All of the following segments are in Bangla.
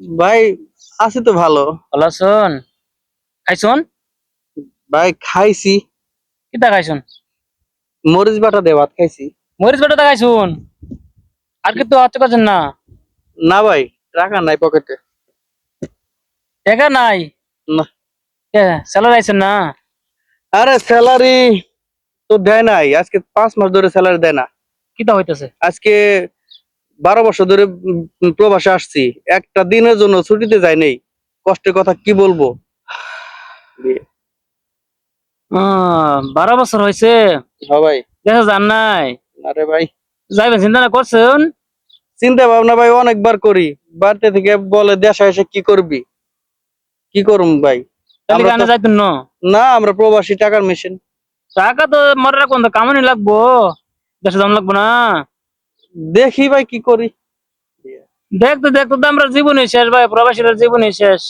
ভাই আছে তো ভালো। ভালো আছুন? খাইছুন? ভাই খাইছি। কিতা খাইছুন? মরিচ বাটা দিয়ে ভাত খাইছি। মরিচ বেটা খাইছুন? আর কি তো হচ্ছে করছেন না? না ভাই টাকা নাই পকেটে। টাকা নাই? না। স্যালারি আইছেন না? আরে স্যালারি তো দেয় নাই। আজকে পাঁচ মাস ধরে স্যালারি দেয় না। কিতা হইতেছে? আজকে বারো বছর ধরে প্রবাসে আসছি। একটা দিনের জন্য ছুটিতে যাই নেই। কষ্টের কথা কি বলব? বারো বছর হয়েছে। হ্যাঁ ভাই। দেখা যান নাই। আরে ভাই। যাইবেন চিন্তা না করছেন? চিন্তা ভাবনা ভাই অনেকবার করি। বাড়িতে থেকে বলে দেশে এসে কি করবি? কি করুম ভাই? না? না আমরা প্রবাসী টাকার মেশিন। টাকা তো মরে রাখুন তো কামানি লাগবো। দেশে দাম লাগবো না। দেখি ভাই কি করি। দেখতে দেখতে তো আমরা জীবনই শেষ ভাই প্রবাসীরা জীবনই শেষ।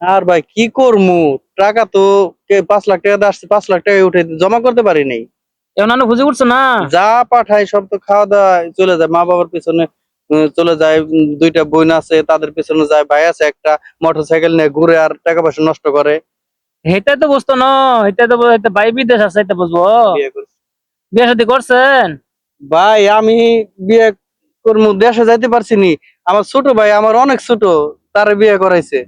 আর ভাই কি করমু? টাকা তো পাঁচ লাখ টাকা আসছে পাঁচ লাখ টাকা উঠে জমা করতে পারি নাই। এমন খুঁজে উঠছে না? যা পাঠাই সব তো খাওয়া দাওয়া চলে যায়। মা বাবার পিছনে চলে যায় দুইটা বোন আছে তাদের পিছনে যায় ভাই আছে একটা মোটর সাইকেল নিয়ে ঘুরে আর টাকা পয়সা নষ্ট করে। হেটাই তো বুঝতো না হেটাই তো ভাই বিদেশ আছে এটা বুঝব। বিয়ে শাদী করছেন? ভাই আমি বিয়ে করমু দেশে যাইতে পারছি নি আমার ছোট ভাই আমার অনেক ছোট তার বিয়ে করাইছে।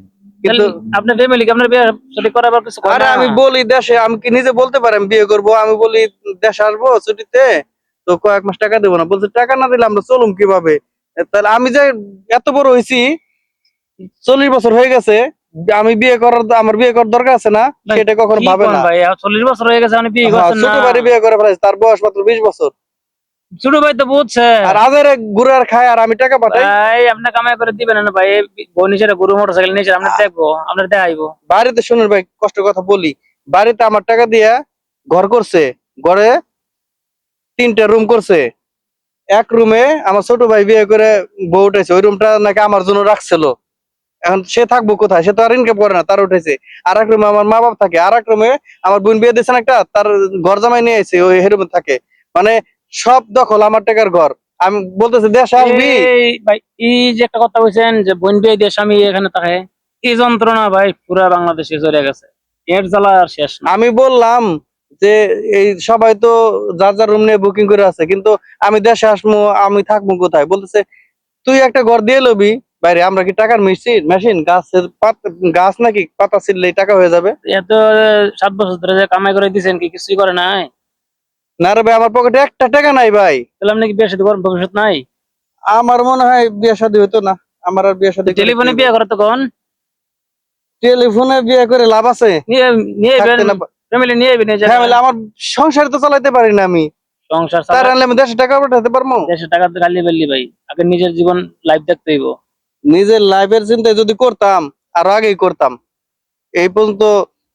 কিন্তু আপনার ফ্যামিলি আপনার বিয়ে শাদী করাবার কিছু আরে আমি বলি দেশে আমি কি নিজে বলতে পারি আমি বিয়ে করব? আমি বলি দেশে আসব ছুটিতে তো কয়েক মাস টাকা দেবো না। বলছে টাকা না দিলে আমরা চলুম কীভাবে? তাহলে আমি যে এত বড় হয়েছি চল্লিশ বছর হয়ে গেছে আমি বিয়ে করার আমার বিয়ে করার দরকার আছে না? সেটা কখনো ভাবে না। ভাই? চল্লিশ বছর হয়ে গেছে আপনি বিয়ে হ্যাঁ, ছোট ভাই বিয়ে করে ফেলাইছে তার বয়স মাত্র বিশ বছর। ছোট ভাই তো বুঝছে। আর আদের খায় আর আমি টাকা পাঠাই। ভাই আপনি কামাই করে দিবেন না ভাই। বউ গরু মোটর সাইকেল নিচে দেখব আপনার দেখাইবো। বাড়িতে শুনুন ভাই কষ্ট কথা বলি। বাড়িতে আমার টাকা দিয়া ঘর করছে ঘরে তিনটা রুম করছে। এক রুমে আমার ছোট ভাই বিয়ে করে বউ উঠেছে ওই রুমটা নাকি আমার জন্য রাখছিল। এখন সে থাকব কোথায়? সে তো আর ইনকাম করে না তার উঠেছে আর এক রুমে আমার মা বাপ থাকে আর এক রুমে আমার বোন বিয়ে দিয়েছে না একটা তার ঘর জামাই নিয়ে এসে ওই রুমে থাকে। মানে সব দখল আমার টাকার ঘর। আমি বলতেছি দেশে আসবি এই ভাই এই যে একটা কথা বলছেন যে বোন বিয়ে দিয়ে স্বামী এখানে থাকে। এই যন্ত্রণা ভাই পুরা বাংলাদেশে চলে গেছে। এর জ্বালা আর শেষ আমি বললাম যে এই সবাই তো যার যার রুম নিয়ে বুকিং করে আছে কিন্তু আমি দেশে আসব আমি থাকব কোথায়? বলতেছে তুই একটা ঘর দিয়ে লবি? বাইরে আমরা কি টাকার মেশিন মেশিন গাছের পাত- গাছ নাকি পাতা ছিললেই টাকা হয়ে যাবে? এত সাত বছর ধরে যে কামাই করে দিচ্ছেন কি কিছুই করে নাই? না রে ভাই আমার পকেটে একটা টাকা নাই ভাই। তাহলে আপনি কি বিয়ে শাদী করেন? ভবিষ্যৎ নাই? আমার মনে হয় বিয়ে শাদী হতো না। আমার আর বিয়ে শাদী টেলিফোনে বিয়ে করে তখন টেলিফোনে বিয়ে করে লাভ আছে? নিয়ে নিয়ে ফ্যামিলি নিয়ে। ফ্যামিলি আমার সংসার তো চালাইতে পারি না আমি। সংসার তার আনলে আমি দেশে টাকা পাঠাতে পারব দেশে টাকা তো বেললি ভাই। আগে নিজের জীবন লাইফ দেখতে হইব। নিজের লাইফের চিন্তায় যদি করতাম আর আগেই করতাম। এই পর্যন্ত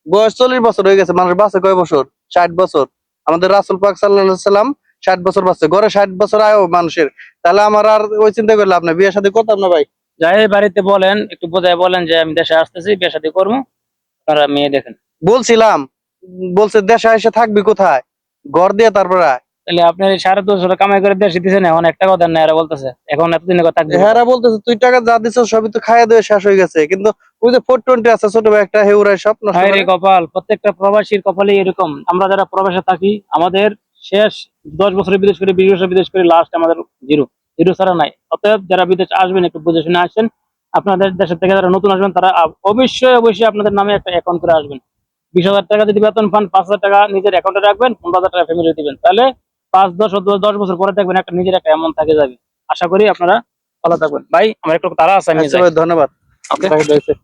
বয়স চল্লিশ বছর হয়ে গেছে মানুষ বাসে কয় বছর? ষাট বছর। আমাদের রাসুল পাক সাল্লাম ষাট বছর বাঁচছে। ঘরে ষাট বছর আয়ও মানুষের। তাহলে আমার আর ওই চিন্তা করলে আপনার বিয়ে সাথে করতাম না ভাই? যাই বাড়িতে বলেন একটু বোঝায় বলেন যে আমি দেশে আসতেছি বিয়ে সাথে করব। আপনারা মেয়ে দেখেন। বলছিলাম বলছে দেশে এসে থাকবি কোথায়? ঘর দিয়ে তারপরে আয়। তাহলে আপনার সাড়ে দশ কামাই করে দেশে দিচ্ছেন এখন একটা কথা নেই এরা বলতেছে এখন এতদিন কথা থাকবে বলতেছে তুই টাকা যা দিছ সবই তো খাইয়া দিয়ে শেষ হয়ে গেছে। কিন্তু ওই যে ফোর টোয়েন্টি আছে ছোট ভাই একটা হেউরাই সব নষ্ট হায় রে কপাল প্রত্যেকটা প্রবাসীর কপালে এরকম। আমরা যারা প্রবাসে থাকি আমাদের শেষ দশ বছরে বিদেশ করে বিশ বছর বিদেশ করে লাস্ট আমাদের জিরো। জিরো ছাড়া নাই। অতএব যারা বিদেশ আসবেন একটু বুঝে শুনে আসেন। আপনাদের দেশের থেকে যারা নতুন আসবেন তারা অবশ্যই অবশ্যই আপনাদের নামে একটা অ্যাকাউন্ট করে আসবেন। বিশ হাজার টাকা যদি বেতন পান পাঁচ হাজার টাকা নিজের অ্যাকাউন্টে রাখবেন পনেরো হাজার টাকা ফ্যামিলি দিবেন। তাহলে পাঁচ দশ দশ দশ বছর পরে দেখবেন একটা নিজের একটা এমন থাকে যাবে। আশা করি আপনারা ভালো থাকবেন। ভাই আমার একটু তারা আছে ধন্যবাদ। আপনাকে